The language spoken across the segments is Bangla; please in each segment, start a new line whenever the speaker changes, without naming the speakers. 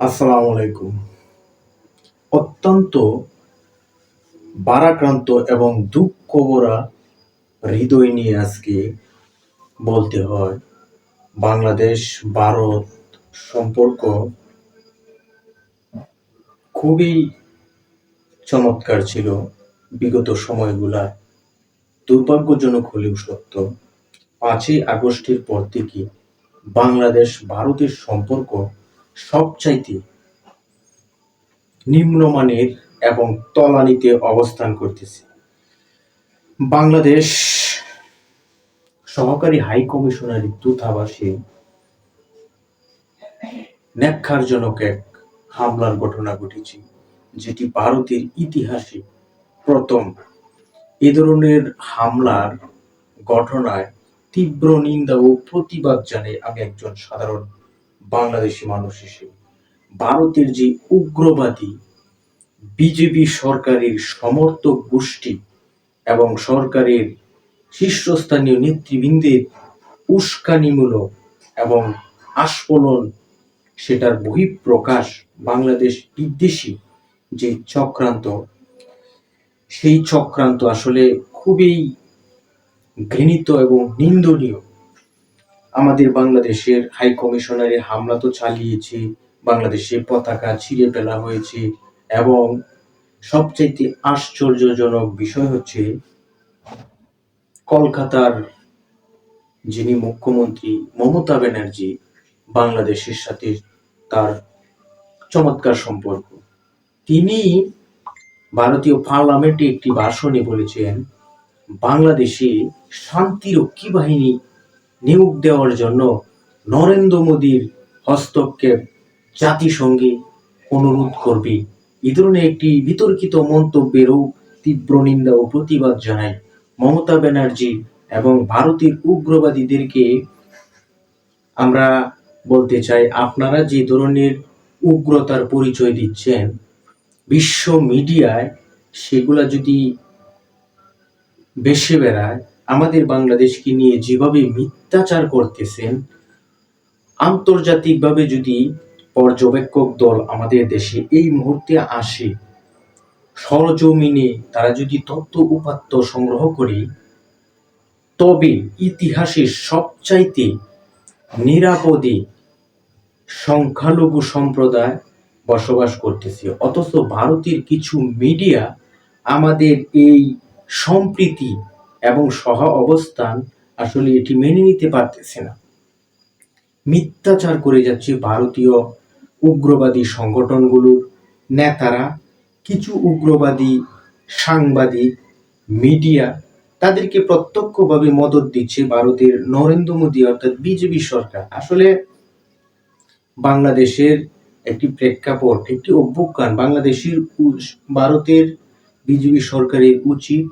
আসসালামু আলাইকুম অত্যন্ত বারাক্রান্ত এবং দুঃখ ভরা হৃদয় নিয়ে আজকে বলতে হয়, বাংলাদেশ, ভারত সম্পর্ক খুবই চমৎকার ছিল বিগত সময়গুলা। দুর্ভাগ্যজনক হলেও সত্য, পাঁচই আগস্টের পর থেকে বাংলাদেশ ভারতের সম্পর্ক সবচাইতে নিম্নমানের এবং তলানিতে অবস্থান করতেছে। বাংলাদেশ সহকারী হাই কমিশনার দূতাবাসে ন্যাক্কারজনক এক হামলার ঘটনা ঘটেছে, যেটি ভারতের ইতিহাসে প্রথম। এ ধরনের হামলার ঘটনায় তীব্র নিন্দা ও প্রতিবাদ জানাই আমি একজন সাধারণ বাংলাদেশি মানুষ হিসেবে। ভারতের যে উগ্রবাদী বিজেপি সরকারের সমর্থক গোষ্ঠী এবং সরকারের শীর্ষস্থানীয় নেতৃবৃন্দের উস্কানিমূলক এবং আস্ফলন, সেটার বহিঃপ্রকাশ বাংলাদেশ বিদ্বেষী যে চক্রান্ত, সেই চক্রান্ত আসলে খুবই ঘৃণিত এবং নিন্দনীয়। আমাদের বাংলাদেশের হাই কমিশনারে হামলা তো চালিয়েছে বাংলাদেশের পতাকা ছিঁড়ে ফেলা হয়েছে এবং সবচাইতে আশ্চর্যজনক বিষয় হচ্ছে কলকাতার যিনি মুখ্যমন্ত্রী মমতা ব্যানার্জি বাংলাদেশের সাথে তার চমৎকার সম্পর্ক। তিনি ভারতীয় পার্লামেন্টে একটি ভাষণে বলেছেন, বাংলাদেশে শান্তিরক্ষী বাহিনী নিয়োগ দেওয়ার জন্য নরেন্দ্র মোদীর হস্তক্ষেপ জাতিসংঘে অনুরোধ করবে। এই ধরনের একটি বিতর্কিত মন্তব্যেরও তীব্র নিন্দা ও প্রতিবাদ জানায় মমতা ব্যানার্জি এবং ভারতের উগ্রবাদীদেরকে। আমরা বলতে চাই, আপনারা যে ধরনের উগ্রতার পরিচয় দিচ্ছেন, বিশ্ব মিডিয়ায় সেগুলা যদি বেশি বেড়ায় আমাদের বাংলাদেশকে নিয়ে যেভাবে মিথ্যাচার করতেছেন, আন্তর্জাতিকভাবে যদি পর্যবেক্ষক দল আমাদের দেশে এই মুহূর্তে আসে, সরজমিনে তারা যদি তথ্য উপাত্ত সংগ্রহ করে, তবে ইতিহাসের সবচাইতে নিরাপদে সংখ্যালঘু সম্প্রদায় বসবাস করতেছে। অথচ ভারতের কিছু মিডিয়া আমাদের এই সম্প্রীতি এবং সহ অবস্থান আসলে এটি মেনে নিতে পারতেছে না। মিথ্যাচার করে যাচ্ছে ভারতীয় উগ্রবাদী সংগঠনগুলোর নেতারা, কিছু উগ্রবাদী সাংবাদিক, মিডিয়া তাদেরকে প্রত্যক্ষভাবে মদত দিচ্ছে ভারতের নরেন্দ্র মোদী অর্থাৎ বিজেপি সরকার। আসলে বাংলাদেশের একটি প্রেক্ষাপট, একটি অভ্যুত্থান, বাংলাদেশের ভারতের বিজেপি সরকারের উচিত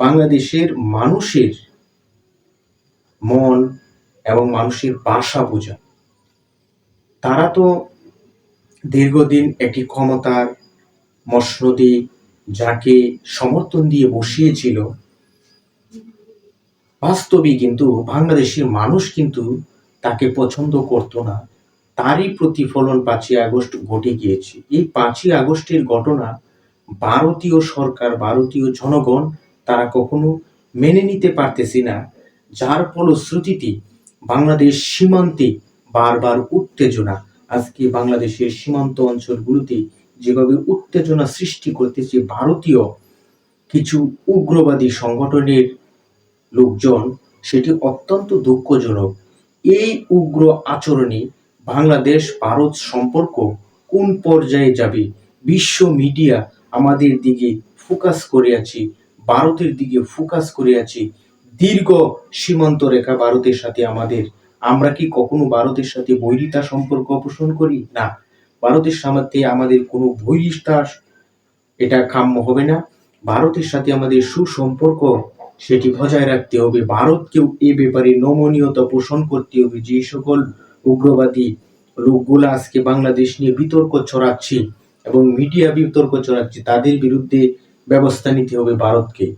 বাংলাদেশের মানুষের মন এবং মানুষের বাসা বোঝা। তারা তো দীর্ঘদিন একটি ক্ষমতার মসনদে যাকে সমর্থন দিয়ে বসিয়েছিল, বাস্তবে কিন্তু বাংলাদেশের মানুষ কিন্তু তাকে পছন্দ করত না। তারই প্রতিফলন পাঁচই আগস্ট ঘটে গিয়েছে। এই পাঁচই আগস্টের ঘটনা ভারতীয় সরকার, ভারতীয় জনগণ তারা কখনো মেনে নিতে পারতেছি না, যার ফলশ্রুতিতে বাংলাদেশ সীমান্তে বারবার উত্তেজনা। আজকে বাংলাদেশের সীমান্ত অঞ্চলগুলোতে যেভাবে উত্তেজনা সৃষ্টি করতেছে ভারতীয় কিছু উগ্রবাদী সংগঠনের লোকজন, সেটি অত্যন্ত দুঃখজনক। এই উগ্র আচরণে বাংলাদেশ, ভারত সম্পর্ক কোন পর্যায়ে যাবে? বিশ্ব মিডিয়া আমাদের দিকে ফোকাস করে আছে ভারতের দিকে ফোকাস করে আছে দীর্ঘ সীমান্ত রেখা ভারতের সাথে আমাদের। আমরা কি কখনো ভারতের সাথে বৈরিতা সম্পর্ক পোষণ করি? না। ভারতের সাথে আমাদের কোনো বৈরিতা এটা কাম্য হবে না। ভারতের সাথে আমাদের সুসম্পর্ক, সেটি বজায় রাখতে হবে। ভারতকেও এ ব্যাপারে নমনীয়তা পোষণ করতে হবে। যে সকল উগ্রবাদী লোকগুলো আজকে বাংলাদেশ নিয়ে বিতর্ক ছড়াচ্ছে এবং মিডিয়া বিতর্ক ছড়াচ্ছে, তাদের বিরুদ্ধে ব্যবস্থা নিতে হবে ভারতকে।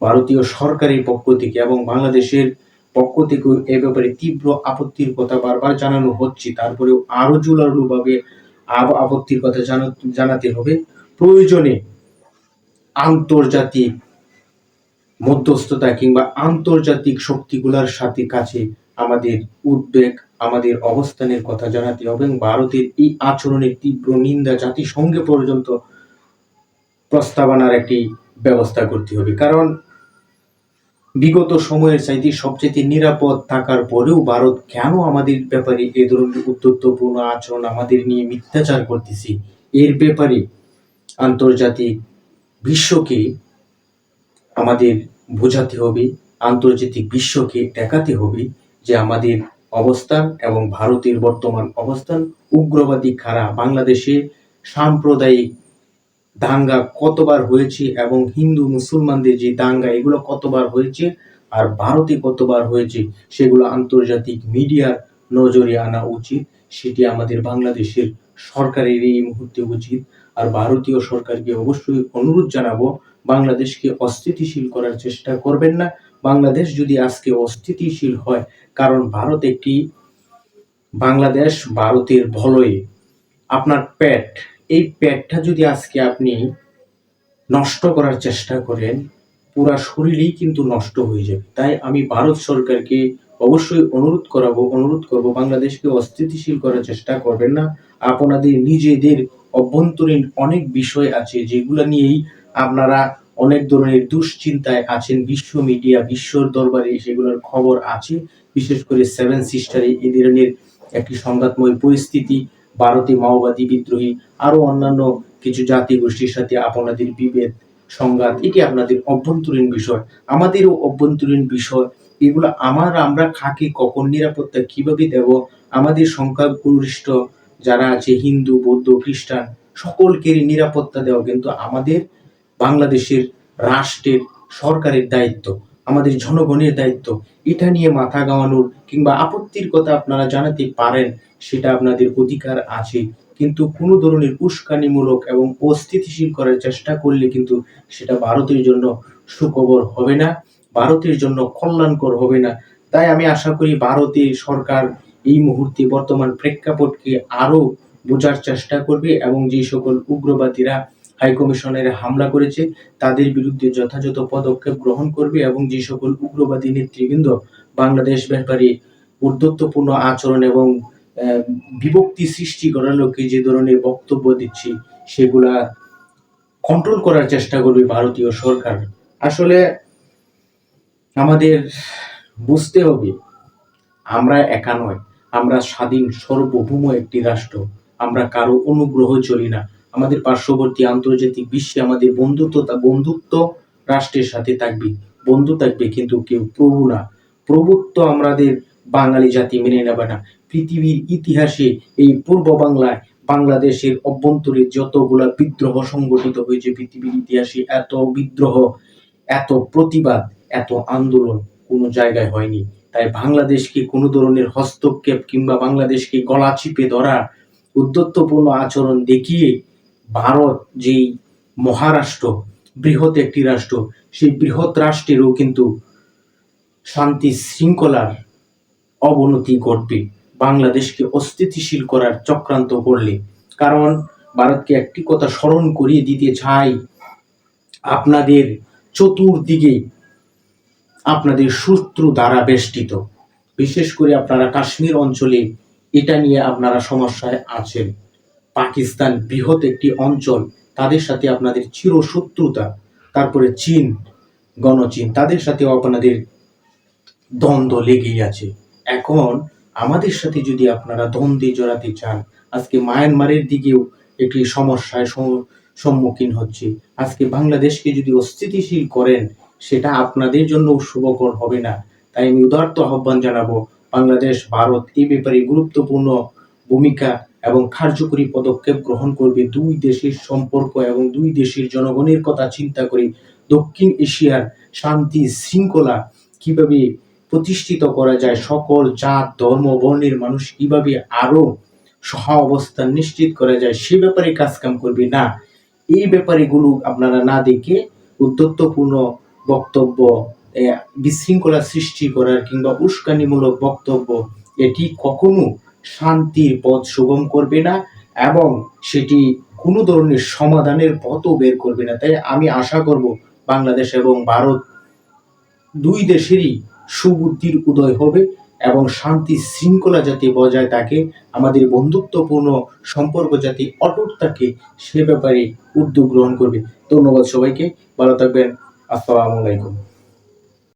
ভারতীয় সরকারের পক্ষ থেকে এবং বাংলাদেশের পক্ষ থেকেও এ ব্যাপারে তীব্র আপত্তির কথা বারবার জানানো হচ্ছে। তারপরেও আরও জোরালোভাবে আপত্তির কথা জানা- জানাতে হবে। প্রয়োজনে আন্তর্জাতিক মধ্যস্থতা কিংবা আন্তর্জাতিক শক্তিগুলোর সাথে কাছে আমাদের উদ্বেগ, আমাদের অবস্থানের কথা জানাতে হবে এবং ভারতের এই আচরণের তীব্র নিন্দা জাতিসংঘে পর্যন্ত প্রস্তাবনার একটি ব্যবস্থা করতে হবে। কারণ বিগত সময়ের চাইতে সবচেয়ে নিরাপদ থাকার পরেও ভারত কেন আমাদের ব্যাপারে এ ধরনের উদ্যত্তপূর্ণ আচরণ আমাদের নিয়ে মিথ্যাচার করতেছে? এর ব্যাপারে আন্তর্জাতিক বিশ্বকে আমাদের বোঝাতে হবে, আন্তর্জাতিক বিশ্বকে দেখাতে হবে যে আমাদের অবস্থান এবং ভারতের বর্তমান অবস্থান উগ্রবাদী খারা বাংলাদেশে সাম্প্রদায়িক দাঙ্গা কতবার হয়েছে এবং হিন্দু, মুসলমানদের যে দাঙ্গা, এগুলো কতবার হয়েছে আর ভারতে কতবার হয়েছে, সেগুলো আন্তর্জাতিক মিডিয়ার নজরে আনা উচিত। সেটি আমাদের বাংলাদেশের সরকারের এই মুহূর্তে উচিত। আর ভারতীয় সরকারকে অবশ্যই অনুরোধ জানাব, বাংলাদেশকে অস্থিতিশীল করার চেষ্টা করবেন না। বাংলাদেশ যদি আজকে অস্থিতিশীল হয়, কারণ ভারত একটি বাংলাদেশ, ভারতের ভলয়ে। আপনার পেট এই পেটটা যদি আজকে আপনি নষ্ট করার চেষ্টা করেন, পুরা শরীরই কিন্তু নষ্ট হয়ে যাবে। তাই আমি ভারত সরকারকে অবশ্যই অনুরোধ করাবো, অনুরোধ করব, বাংলাদেশকে অস্থিতিশীল করার চেষ্টা করবেন না। আপনাদের নিজেদের অভ্যন্তরীণ অনেক বিষয় আছে, যেগুলো নিয়েই আপনারা অনেক ধরনের দুশ্চিন্তায় আছেন। বিশ্ব মিডিয়া, বিশ্বর দরবারে সেগুলোর খবর আছে। বিশেষ করে সেভেন সিস্টারে এই ধরনের একটি সংঘাতময় পরিস্থিতি ভারতে মাওবাদী বিদ্রোহী আরও অন্যান্য কিছু জাতি গোষ্ঠীর সাথে আপনাদের বিভেদ, সংঘাত, এটি আপনাদের অভ্যন্তরীণ বিষয়। আমাদেরও অভ্যন্তরীণ বিষয়। এগুলো আমার, আমরা খাকে কখন নিরাপত্তা কীভাবে দেব? আমাদের সংখ্যাগরিষ্ঠ যারা আছে, হিন্দু, বৌদ্ধ, খ্রিস্টান, সকলকেরই নিরাপত্তা দেওয়া কিন্তু আমাদের বাংলাদেশের রাষ্ট্রের সরকারের দায়িত্ব। আমাদের জনগণের দায়িত্ব। এটা নিয়ে মাথা গাওয়ানোর কিংবা আপত্তির কথা আপনারা জানাতে পারেন, সেটা আপনাদের অধিকার আছে। কিন্তু কোনো ধরনের উস্কানিমূলক এবং অস্থিতিশীল করার চেষ্টা করলে কিন্তু সেটা ভারতের জন্য সুখবর হবে না, ভারতের জন্য কল্যাণকর হবে না। তাই আমি আশা করি ভারতের সরকার এই মুহূর্তে বর্তমান প্রেক্ষাপটকে আরও বোঝার চেষ্টা করবে এবং যে সকল উগ্রবাদীরা হাইকমিশনের হামলা করেছে, তাদের বিরুদ্ধে যথাযথ পদক্ষেপ গ্রহণ করবে এবং যে সকল উগ্রবাদী নেতৃবৃন্দ বাংলাদেশ ব্যাপারে উদ্ধত্তপূর্ণ আচরণ এবং বিভক্তি সৃষ্টি করার লক্ষ্যে যে ধরনের বক্তব্য দিচ্ছি, সেগুলা কন্ট্রোল করার চেষ্টা করবে ভারতীয় সরকার। আসলে আমাদের বুঝতে হবে, আমরা একা নয়, আমরা স্বাধীন, সার্বভৌম একটি রাষ্ট্র, আমরা কারও অনুগ্রহ চলি না। আমাদের পার্শ্ববর্তী আন্তর্জাতিক বিশ্বে আমাদের বন্ধুত্ব বন্ধুত্ব রাষ্ট্রের সাথে থাকবে, বন্ধু থাকবে, কিন্তু কেউ প্রভু না। প্রভুত্ব আমাদের বাঙালি জাতি মেনে নেবে না। পৃথিবীর ইতিহাসে এই পূর্ব বাংলায় বাংলাদেশের অভ্যন্তরে যতগুলা বিদ্রোহ সংগঠিত হয়েছে, পৃথিবীর ইতিহাসে এত বিদ্রোহ, এত প্রতিবাদ, এত আন্দোলন কোনো জায়গায় হয়নি। তাই বাংলাদেশকে কোনো ধরনের হস্তক্ষেপ কিংবা বাংলাদেশকে গলা চিপে ধরা, উদ্ধত্তপূর্ণ আচরণ দেখিয়ে ভারত যেই মহারাষ্ট্র, বৃহৎ একটি রাষ্ট্র, সেই বৃহৎ রাষ্ট্রেরও কিন্তু শান্তি শৃঙ্খলার অবনতি ঘটবে। বাংলাদেশকে অস্থিতিশীল করার চক্রান্ত করলে। কারণ ভারতকে একটি কথা স্মরণ করিয়ে দিতে চাই, আপনাদের চতুর্দিকে আপনাদের শত্রু দ্বারা বেষ্টিত। বিশেষ করে আপনারা কাশ্মীর অঞ্চলে এটা নিয়ে আপনারা সমস্যায় আছেন। পাকিস্তান বৃহৎ একটি অঞ্চল, তাদের সাথে আপনাদের চিরশত্রুতা। তারপরে চীন, গণচীন, তাদের সাথেও আপনাদের দ্বন্দ্ব লেগেই আছে। এখন আমাদের সাথে যদি আপনারা দ্বন্দ্বে জড়াতে চান, আজকে মায়ানমারের দিকেও একটি সমস্যায় সম্মুখীন হচ্ছে। আজকে বাংলাদেশকে যদি অস্থিতিশীল করেন, সেটা আপনাদের জন্য শুভকর হবে না। তাই আমি উদার্ত আহ্বান জানাব, বাংলাদেশ, ভারত এই ব্যাপারে গুরুত্বপূর্ণ ভূমিকা এবং কার্যকরী পদক্ষেপ গ্রহণ করবে দুই দেশের সম্পর্ক এবং দুই দেশের জনগণের কথা চিন্তা করে দক্ষিণ এশিয়ার শান্তি শৃঙ্খলা কীভাবে প্রতিষ্ঠিত করা যায়, সকল জাত, ধর্ম, বর্ণের মানুষ কীভাবে আরও সহ অবস্থান নিশ্চিত করা যায়, সে ব্যাপারে কাজকাম করবে না। এই ব্যাপারে গুলো আপনারা না দেখে উদ্যত্তপূর্ণ বক্তব্য বিশৃঙ্খলা সৃষ্টি করার কিংবা উস্কানিমূলক বক্তব্য, এটি কখনো শান্তির পথ সুগম করবে না এবং সেটি কোনো ধরনের সমাধানের পথও বের করবে না। তাই আমি আশা করব বাংলাদেশ এবং ভারত দুই দেশেরই সুবুদ্ধির উদয় হবে এবং শান্তি শৃঙ্খলা যাতে বজায় থাকে, আমাদের বন্ধুত্বপূর্ণ সম্পর্ক যাতে অটুট থাকে, সে ব্যাপারে উদ্যোগ গ্রহণ করবে। ধন্যবাদ সবাইকে। ভালো থাকবেন। আসসালামু আলাইকুম।